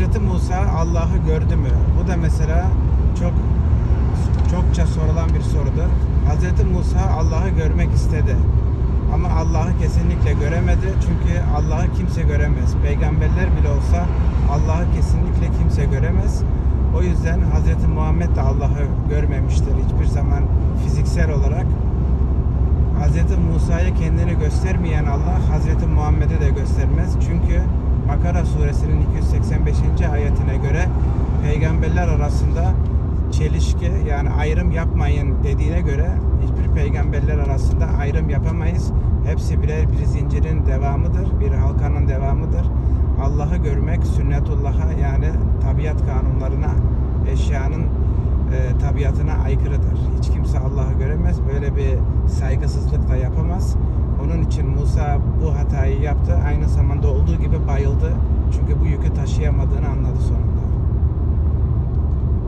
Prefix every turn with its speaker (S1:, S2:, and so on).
S1: Hazreti Musa Allah'ı gördü mü? Bu da mesela çok çokça sorulan bir sorudur. Hazreti Musa Allah'ı görmek istedi. Ama Allah'ı kesinlikle göremedi. Çünkü Allah'ı kimse göremez. Peygamberler bile olsa Allah'ı kesinlikle kimse göremez. O yüzden Hazreti Muhammed de Allah'ı görmemiştir hiçbir zaman fiziksel olarak. Hazreti Musa'ya kendini göstermeyen Allah Hazreti Muhammed'e Bakara suresinin 285. ayetine göre peygamberler arasında çelişki yani ayrım yapmayın dediğine göre hiçbir peygamberler arasında ayrım yapamayız. Hepsi birer bir zincirin devamıdır, bir halkanın devamıdır. Allah'ı görmek sünnetullah'a yani tabiat kanunlarına, eşyanın e, tabiatına aykırıdır. Hiç kimse Allah'ı göremez. Böyle bir Musa bu hatayı yaptı. Aynı zamanda olduğu gibi bayıldı.